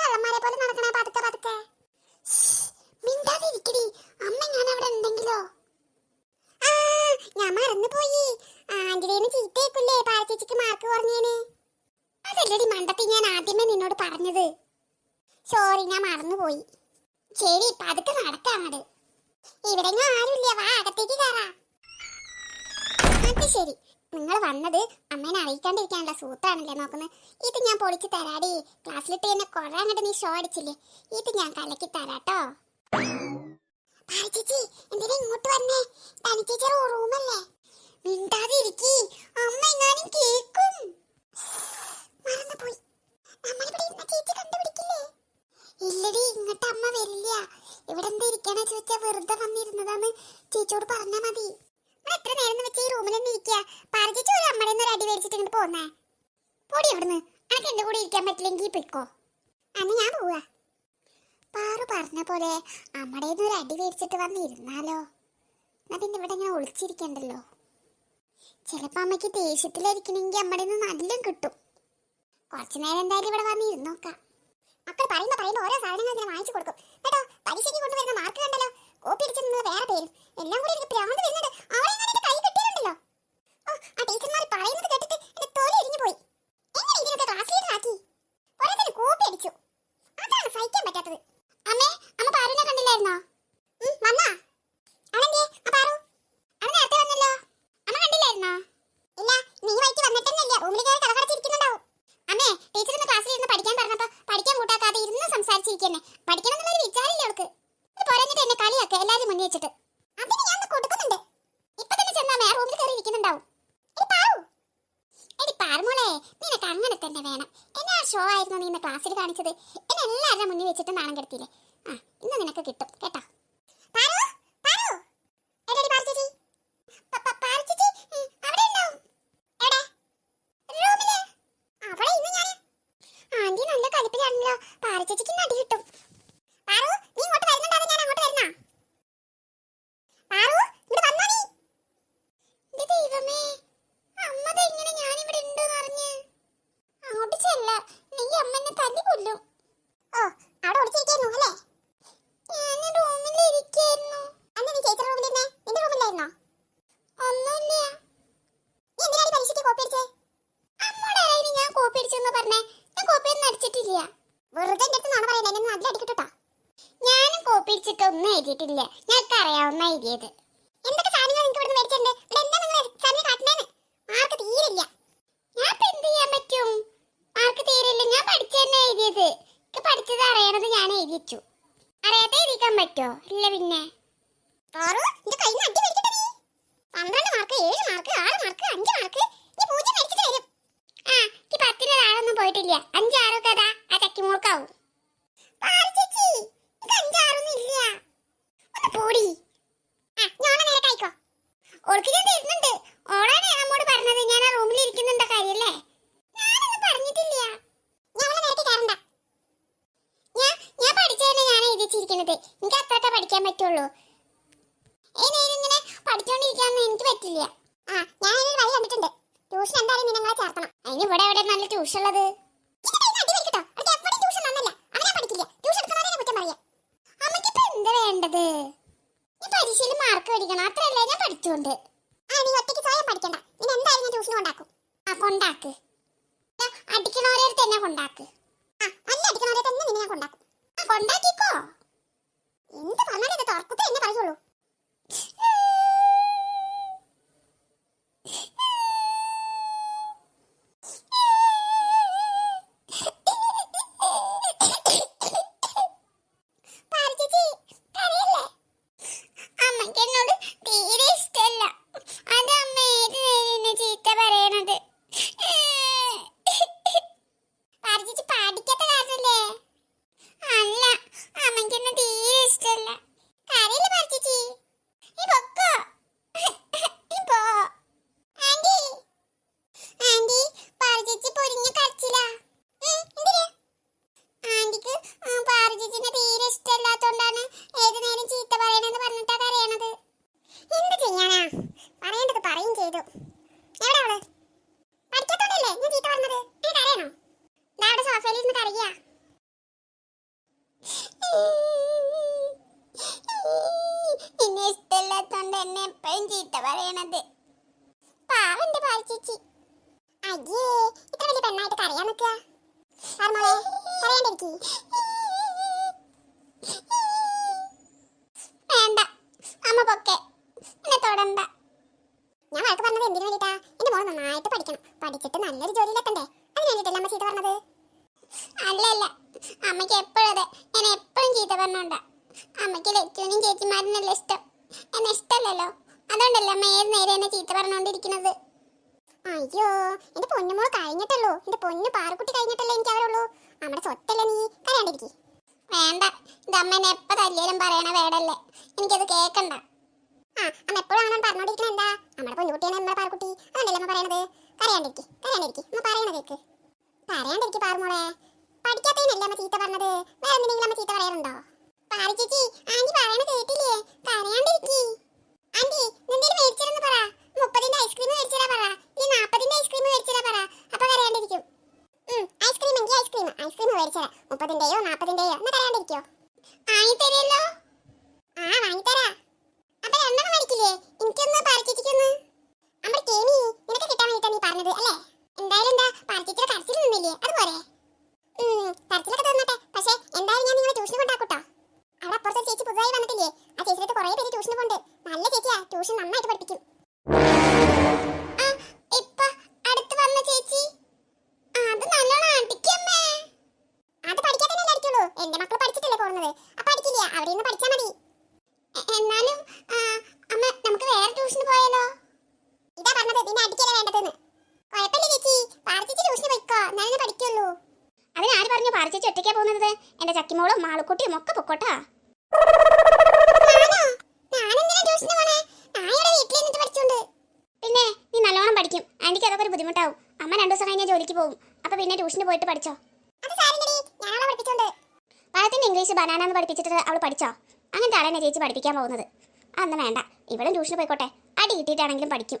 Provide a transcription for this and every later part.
കള്ളന്മാരെ പോലെ അമ്മ ഞാൻ അവിടെ ഉണ്ടെങ്കിലോ? ആ ഞാൻ മാർക്ക് മണ്ടത്തി ഞാൻ നിന്നോട് ഞാൻ വാ ശരി. നിങ്ങൾ വന്നത് അമ്മേനെ അറിയിക്കാണ്ടിരിക്കാനുള്ള സൂത്രാണല്ലേ നോക്കുന്നത്? ഇത് ഞാൻ പൊളിച്ച് തരാടി. ക്ലാസ്സിലിട്ട് തന്നെ കുറെ അങ്ങോട്ട് നീ ഷോ അടിച്ചില്ലേ? ഇത് ഞാൻ കലക്കി തരാട്ടോ. ചേച്ചി എന്തിനാ ഇങ്ങോട്ട് വന്നേ? തനി ടീച്ചർ റൂമല്ലേ? മിണ്ടാതെ ഇരിക്കി. അമ്മ എങ്ങാനും കേക്കും ഇല്ലടി ഇങ്ങോട്ട് അമ്മ വരില്ല. ഇവിടെ എന്താ ഇരിക്കണ ചോദിച്ചാ വെറുതെ വന്നിരുന്നതാന്ന് ചേച്ചിയോട് പറഞ്ഞാ മതി. എത്ര നേരം വെച്ച് ഈ റൂമിൽ തന്നെ ഇരിക്കുക ഒരു അടി ഇങ്ങോട്ട് അനക്ക് കൂടെ ഇരിക്കാൻ ഞാൻ പോവാ. പാറു അടി പിന്നെ ഒളിച്ചിരിക്കണ്ടല്ലോ? ചിലപ്പോ അമ്മയ്ക്ക് ദേഷ്യത്തിലിരിക്കണമെങ്കിൽ അമ്മയുടെ നിന്ന് നല്ല കിട്ടും. കുറച്ചു നേരം എന്തായാലും ഇവിടെ വന്ന് ഇരുന്നോക്കാം മക്കൾ പറയുമ്പോ പറയുമ്പോ ഓരോ സാധനങ്ങൾ വാങ്ങിച്ചു കൊടുക്കും. കേട്ടോ പരീക്ഷയ്ക്ക് കൊണ്ടുവരുന്ന മാർക്ക് കണ്ടല്ലോ. കോപ്പി വേറെ പേരും. എല്ലാം കൂടി എനിക്ക് പ്രാന്ത് വരുന്നുണ്ട് അവളെ ഞാൻ എന്റെ കൈ കിട്ടിയിട്ടുണ്ടല്ലോ ഓ ആ ടീച്ചർമാർ പറയുന്നത് കേട്ടിട്ട് എന്റെ തൊലി എരിഞ്ഞു പോയി എങ്ങനെ ഇതിനൊക്കെ ക്ലാസ് ലീഡർ ആക്കി ഓരോരുത്തരും കോപ്പി അടിച്ചു അതാണ് സഹിക്കാൻ പറ്റാത്തത് അമ്മേ അമ്മ പാറുവിനെ കണ്ടില്ലായിരുന്നോ ഉം, വന്നാ അവനെന്തേ ആ പാറു അവൻ നേരത്തെ വന്നല്ലോ അമ്മ കണ്ടില്ലായിരുന്നോ ഇല്ല നീ വൈകിട്ട് വന്നിട്ടന്നെയില്ല റൂമിൽ കയറി കടകടച്ചിരിക്കുന്നുണ്ടാവും അമ്മേ ടീച്ചർ ഇന്ന് ക്ലാസ്സിൽ ഇരുന്ന് പഠിക്കാൻ പറഞ്ഞപ്പോ പഠിക്കാൻ കൂട്ടാക്കാതെ ഇരുന്ന് സംസാരിച്ചിരിക്കന്നെ പഠിക്കണം എന്നുള്ളൊരു വിചാരമില്ല അവൾക്ക് ഇത് പോരാഞ്ഞിട്ട് എന്നെ കളിയാക്ക എല്ലാരും മുന്നിൽ വെച്ചിട്ട് അതിന് ഞാൻ ഒന്ന് കൊടുക്കുന്നുണ്ട് ഇപ്പൊ തന്നെ ചെന്നാ മേ റൂമിൽ കയറി ഇരിക്കുന്നുണ്ടാവും എടി പാറു എടി പാറുമോളെ നിനക്ക് അങ്ങനെ തന്നെ വേണം എന്നാ ഷോ ആയിരുന്നു നീ ഇന്ന് ക്ലാസ്സിൽ കാണിച്ചത്? എന്നെ എല്ലാവരുടെ മുന്നിൽ വെച്ചിട്ട് നാണം കെടുത്തിയില്ലേ? ആ ഇന്ന് നിനക്ക് കിട്ടും കേട്ടോ പാറു പാറു എടേടി പാറു ചേച്ചി പ- പ- പാറു ചേച്ചി ഉം, അവിടെ ഉണ്ടാവും എവിടെ റൂമിൽ അവിടെ ഇന്ന് ഞാൻ ആന്റി നല്ല കലിപ്പിലാണല്ലോ പാറു ചേച്ചിക്ക് ഇന്ന് അടി കിട്ടും പാറു നീ ഇങ്ങോട്ട് വരുന്നുണ്ടാവും ഞാൻ അങ്ങോട്ട് വരുന്നാ പാറു ഇവിടെ വന്നോ നീ എന്റെ ദൈവമേ അമ്മ എങ്ങനെ ഞാൻ ഇവിടെ ഉണ്ടെന്ന് അറിഞ്ഞ് അങ്ങോട്ട് ചെല്ല നീ അമ്മ എന്നെ തല്ലി കൊല്ലും ഓ അവിടെ ഒളിച്ചിരിക്കുന്നു അല്ലേ ഞാൻ റൂമിലിരിക്കായിരുന്നു അന്ന് നീ ചേച്ചി റൂമിലിരുന്നേ നിന്റെ റൂമിലായിരുന്നോ ഒന്നുമില്ല നീ എന്തിനാണ് ഈ പരീക്ഷയ്ക്ക് കോപ്പി അടിച്ചേ അമ്മയുടെ ആരെയും ഞാൻ കോപ്പി അടിച്ചെന്ന് പറഞ്ഞേ ഞാൻ കോപ്പി ഒന്നും അടിച്ചിട്ടില്ല വെറുതെ എന്റെ അടുത്ത് നാണ പറയണ്ട എന്നെ നല്ല അടിക്കട്ടോ ഞാനും അടിച്ചിട്ടൊന്നും എഴുതിയിട്ടില്ല. ഞങ്ങൾക്ക് അറിയാവുന്ന എഴുതിയത് എന്തൊക്കെ സാധനങ്ങൾ നിങ്ങൾക്ക് ഇവിടെ മേടിച്ചിട്ടുണ്ട്? ഇവിടെ എന്താ നിങ്ങൾ എക്സാമിന് കാട്ടണേന്ന് മാർക്ക് തീരില്ല. ഞാൻ എന്ത് ചെയ്യാൻ പറ്റും? മാർക്ക് തീരില്ല. ഞാൻ പഠിച്ചതന്നെ എഴുതിയത്. എനിക്ക് പഠിച്ചത് അറിയണത് ഞാൻ എഴുതിച്ചു അറിയാതെ എഴുതിക്കാൻ പറ്റുമോ ഇല്ല പിന്നെ. പോയിട്ടില്ല. ആ ചക്കിമൂർക്കാവും. പഠിക്കാൻ പറ്റുള്ളൂ. ഇങ്ങനെ പഠിച്ചോണ്ടിരിക്കാന്ന് എനിക്ക് പറ്റില്ല. ആ ഞാൻ വഴി കണ്ടിട്ടുണ്ട്. ട്യൂഷൻ എന്തായാലും നീ ചേർക്കണം അതിന് എവിടെ നല്ല ട്യൂഷൻ ഉള്ളത് പഠിച്ചോണ്ട് ആ നീ ഒറ്റയ്ക്ക് സ്വയം പഠിക്കണ്ട. നീ എന്തായാലും ഞാൻ ട്യൂഷൻ കൊണ്ടാക്കും. ആ കൊണ്ടാക്ക്. അടിക്കണവരെ തന്നെ കൊണ്ടാക്ക്. ആ നല്ല അടിക്കണവരെ തന്നെ നിന്നെ ഞാൻ കൊണ്ടാക്കും. ആ കൊണ്ടാക്കിക്കോ. എന്ത് പറഞ്ഞാലും ഇത് തുറക്കത്തെ എന്നെ പറയുള്ളൂ പാർവതി കരയല്ലേ അമ്മയ്ക്ക് എന്നോട് തീരെ ഇഷ്ടമല്ല അത് അമ്മ ഏത് നേരം എന്നെ ചീത്ത പറയണത് പാർജിച്ച് പാടിക്കാത്ത കാരണല്ലേ അല്ല അമ്മയ്ക്ക് എന്നെ തീരെ ഇഷ്ടമല്ല കരയില്ല പാർജിച്ചി പറയണത്. പാവന്റെ പാൽച്ചേച്ചി അയ്യേ ഇത്ര വലിയ പെണ്ണായിട്ട് കരയാൻ നിൽക്കുക മോളെ കരയാണ്ടിരിക്കി. വേണ്ട അമ്മ എന്നെ തൊടണ്ട. ഞാൻ എന്റെ നന്നായിട്ട് പഠിക്കണം. പഠിച്ചിട്ട് നല്ലൊരു പറഞ്ഞത്? അമ്മയ്ക്ക് എപ്പോഴും എപ്പോഴും അമ്മയ്ക്ക് ഇഷ്ടം. എന്നെ ഇഷ്ടമല്ലല്ലോ. അതുകൊണ്ടല്ലേ അമ്മ ഏത് നേരെ എന്നെ ചീത്ത പറഞ്ഞുകൊണ്ടിരിക്കുന്നത് അയ്യോ എന്റെ പൊന്നുമോൾ കഴിഞ്ഞിട്ടല്ലോ. എന്റെ പൊന്നു പാറക്കുട്ടി കഴിഞ്ഞിട്ടല്ലേ എനിക്ക് അവരുള്ളൂ. നമ്മുടെ സ്വത്തല്ലേ നീ? കരയാണ്ടിരിക്കി. വേണ്ട ഇത് അമ്മ എപ്പോ തല്ലിയാലും പറയണ വേടല്ലേ. എനിക്കത് കേക്കണ്ട. ആ അമ്മ എപ്പോഴും അങ്ങനെ പറഞ്ഞോണ്ടിരിക്കണ എന്താ? നമ്മുടെ പൊന്നുകുട്ടിയാണ് നമ്മുടെ പാറക്കുട്ടി. അതല്ലേ അമ്മ പറയണത്? കരയാണ്ടിരിക്കി കരയാണ്ടിരിക്കി. അമ്മ പറയണ കേക്ക്. കരയാണ്ടിരിക്കി പാറുമോളെ പഠിക്കാത്തതിനല്ലേ അമ്മ ചീത്ത പറഞ്ഞത്? വേറെ എന്തെങ്കിലും അമ്മ ചീത്ത പറയാറുണ്ടോ? പാറു ചേച്ചി ആന്റി പറയണ കേട്ടില്ലേ? കരയാണ്ടിരിക്കി. മുപ്പതിന്റെയോ നാപ്പതിന്റെയോ എന്ന് കരയാണ്ടിരിക്കോ. വാങ്ങിത്തരല്ലോ ആ വാങ്ങിത്തരാ അപ്പൊ രണ്ടെണ്ണം മേടിക്കില്ലേ എനിക്കൊന്ന് പാറച്ചേച്ചിക്കൊന്ന് നമ്മുടെ കേമി നിനക്ക് കിട്ടാൻ വേണ്ടിട്ടാ നീ പറഞ്ഞത് അല്ലേ എന്തായാലും എന്താ പാറച്ചേച്ചിയുടെ കരച്ചിൽ നിന്നില്ലേ അതുപോലെ ഉം, കരച്ചിലൊക്കെ തന്നട്ടെ പക്ഷേ എന്തായാലും ഞാൻ നിങ്ങളെ ട്യൂഷന് കൊണ്ടാക്കൂട്ടോ അവിടെ അപ്പുറത്തെ ചേച്ചി പുതുതായി വന്നിട്ടില്ലേ ആ ചേച്ചിയുടെ കുറേ പേര് ട്യൂഷന് പോണ്ട് നല്ല ചേച്ചിയാ ട്യൂഷൻ നന്നായിട്ട് പഠിപ്പിക്കും ആ, ഇപ്പൊ അടുത്ത് വന്ന ചേച്ചി ആ, അത് നല്ലോണം അടിക്കമ്മേ അത് പഠിക്കാൻ തന്നെ അടിക്കുള്ളൂ എന്റെ മക്കൾ പഠിച്ചിട്ടല്ലേ പോകുന്നത് അപ്പൊ അടിക്കില്ല അവിടെ നിന്ന് പഠിച്ചാ മതി എ- എന്നാലും ആ, അമ്മ നമുക്ക് വേറെ ട്യൂഷന് പോയാലോ ഇതാ പറഞ്ഞത് നിന്നെ അടിക്കല വേണ്ടതെന്ന് കുഴപ്പമില്ല ചേച്ചി പാർച്ചിച്ച് ട്യൂഷന് പോയിക്കോ എന്നാലേ പഠിക്കുള്ളൂ അതിന് ആര് പറഞ്ഞു പാർച്ചിച്ച് എന്റെ ചക്കിമോളും മാളുക്കുട്ടിയും ഒക്കെ പൊക്കോട്ടാ. പിന്നെ നീ നല്ലോണം പഠിക്കും. ആന്റിക്ക് അതൊക്കെ ഒരു ബുദ്ധിമുട്ടാവും. അമ്മ രണ്ടു ദിവസം കഴിഞ്ഞാൽ ജോലിക്ക് പോകും. അപ്പൊ പിന്നെ ട്യൂഷന് പോയിട്ട് പഠിച്ചോ? പഴത്തിന്റെ ഇംഗ്ലീഷ് ബനാന എന്ന് പഠിപ്പിച്ചിട്ട് അവൾ പഠിച്ചോ? അങ്ങനത്തെ ആളെന്നെ ചേച്ചി പഠിപ്പിക്കാൻ പോകുന്നത്. അന്ന് വേണ്ട. ഇവളും ട്യൂഷന് പോയിക്കോട്ടെ. അടി കിട്ടിയിട്ടാണെങ്കിലും പഠിക്കും.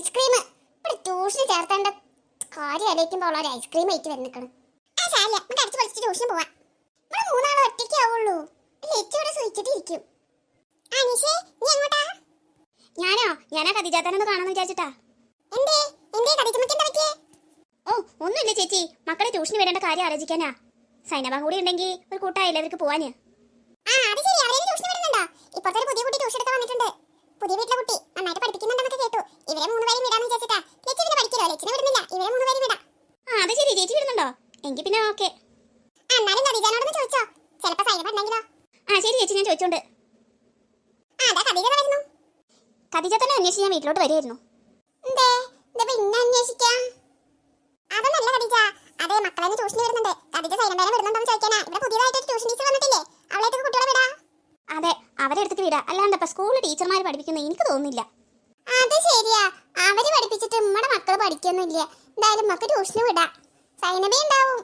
ഐസ്ക്രീം ഇവിടെ ട്യൂഷന് ചേർത്തേണ്ട കാര്യം ആലോചിക്കുമ്പോൾ ഒരു ഐസ്ക്രീം ആയിട്ട് വന്നിക്കണം ആ സാരില്ല. നമുക്ക് അടിച്ചു പൊളിച്ച് ട്യൂഷൻ പോവാം. ഇവിടെ മൂന്നാളും ഒറ്റയ്ക്ക് ആവുള്ളൂ. ലച്ചു ഇവിടെ സൂചിച്ചിട്ടിരിക്കും. ആ നിഷേ നീ എങ്ങോട്ടാ? ഞാനോ? ഞാനാ കതിജാത്തനൊന്ന് കാണാന്ന് വിചാരിച്ചിട്ടാ. എന്തേ? എന്തേ കതിജമ്മക്ക് എന്താ പറ്റിയേ? ഓ ഒന്നുമില്ല ചേച്ചി. മക്കളെ ട്യൂഷന് വിടേണ്ട കാര്യം ആലോചിക്കാനാ. സൈനബ കൂടി ഉണ്ടെങ്കിൽ ഒരു കൂട്ടായില്ല അവർക്ക് പോവാന്? ആ അത് ശരി. അവരെ ട്യൂഷൻ വിടുന്നുണ്ടോ ഇപ്പോഴത്തെ പുതിയ കുട്ടി ട്യൂഷൻ എടുക്കാൻ വന്നിട്ടുണ്ട്. പുതിയ വീട്ടിലെ കുട്ടി നന്നായിട്ട് പഠിപ്പിക്കുന്നുണ്ടെന്നൊക്കെ കേട്ടു. ഇവരെ മൂന്ന് ലച്ചിനെ വിടുന്നില്ല. ഇവരെ മൂന്ന് പേരും വിടാം. ആ അത് ശരി. ചേച്ചി വിടുന്നുണ്ടോ? എങ്കിൽ പിന്നെ ഓക്കെ. എന്നാലും ചോദിച്ചോ. ചിലപ്പോ ഉണ്ടെങ്കിലോ ആ ശരി ചേച്ചി. ഞാൻ ചോദിച്ചോണ്ട്. അതാ തന്നെ അന്വേഷിച്ച് ഞാൻ വീട്ടിലോട്ട് വരുമായിരുന്നു എന്തേ? ഇതിപ്പോ ഇന്നെ അന്വേഷിക്കാം. അതൊന്നല്ല ഖദീജ അതെ മക്കളെ ട്യൂഷന് വരുന്നുണ്ട് ഖദീജ സൈനബേനെ വിടുന്നുണ്ടോ ചോദിക്കാനാ. ഇവിടെ പുതിയതായിട്ട് ട്യൂഷൻ ടീച്ചർ വന്നിട്ടില്ലേ? അവളായിട്ട് കുട്ടികളെ വിടാ. അതെ അവരെ അടുത്തേക്ക് വിടാ. അല്ലാണ്ട് ഇപ്പൊ സ്കൂളിൽ ടീച്ചർമാർ പഠിപ്പിക്കുന്ന എനിക്ക് തോന്നുന്നില്ല. അത് ശരിയാ. അവർ പഠിക്കൊന്നുമില്ല എന്തായാലും മക്ക ട്യൂഷന് വിടാ. സൈനബേ ഉണ്ടാവും.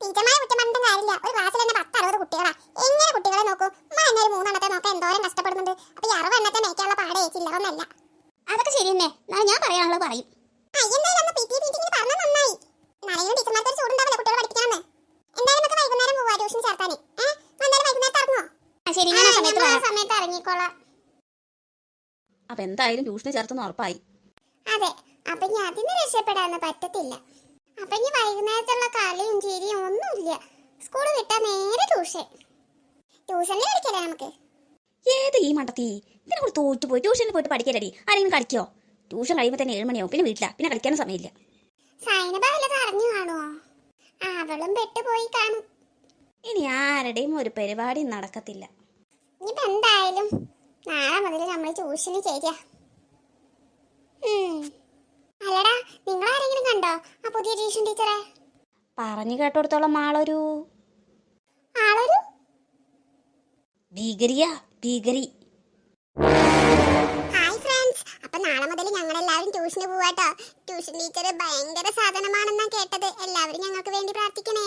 ടീച്ചർമാരെ കുറ്റം പറഞ്ഞിട്ടും കാര്യമില്ല. ഒരു ക്ലാസ്സിൽ തന്നെ പത്ത് അറുപത് കുട്ടികളാ. എങ്ങനെ കുട്ടികളെ നോക്കൂ? ഉമ്മ എന്നെ ഒരു മൂന്നെണ്ണത്തെ നോക്കാൻ എന്തോരം കഷ്ടപ്പെടുന്നുണ്ട്. അപ്പൊ ഈ അറുപെണ്ണത്തെ എണ്ണത്തെ പാടേ ചില്ലറൊന്നല്ല അതൊക്കെ ശരി തന്നെ എന്നാലും ഞാൻ പറയാനുള്ളത് പറയും. അപ്പൊ എന്തായാലും ട്യൂഷന് ചേർത്തെന്ന് ഉറപ്പായി. അതെ. അപ്പൊ ഇനി അതിന് രക്ഷപ്പെടാന്ന് പറ്റത്തില്ല. അപ്പൊ ഇനി വൈകുന്നേരത്തുള്ള കളിയും ചിരിയും ഒന്നുമില്ല. സ്കൂൾ വിട്ടാ നേരെ ട്യൂഷൻ. ട്യൂഷനിൽ കളിക്കല്ലേ നമുക്ക്? ഏത് ഈ മണ്ടത്തി? ഇതിനെ കൂടെ തോറ്റു പോയി. ട്യൂഷനിൽ പോയിട്ട് പഠിക്കലടി. ആരെങ്കിലും കളിക്കോ? ട്യൂഷൻ കഴിയുമ്പോൾ തന്നെ ഏഴ് മണിയാവും. പിന്നെ വീട്ടില. പിന്നെ കളിക്കാനും സമയമില്ല. സൈനബ വല്ലതും അറിഞ്ഞു കാണുമോ അവളും പെട്ടുപോയി കാണും. ഇനി ആരുടെയും ഒരു പരിപാടി നടക്കത്തില്ല. ഇനിയിപ്പോ എന്തായാലും നാളെ മുതൽ നമ്മൾ ട്യൂഷന് ചേരാ. പുതിയ ട്യൂഷൻ ടീച്ചറെ? പറഞ്ഞു കേട്ടോടത്തോളം ആളൊരു ആളൊരു? ഭീകരിയ ഭീകരി. Hi friends. അപ്പൊ നാളെ മുതൽ ഞങ്ങൾ എല്ലാവരും ട്യൂഷന് പോവാട്ടോ. ട്യൂഷൻ ടീച്ചർ ഭയങ്കര സാധനമാണെന്നാണ് കേട്ടത്. എല്ലാവരും ഞങ്ങൾക്ക് വേണ്ടി പ്രാർത്ഥിക്കണേ.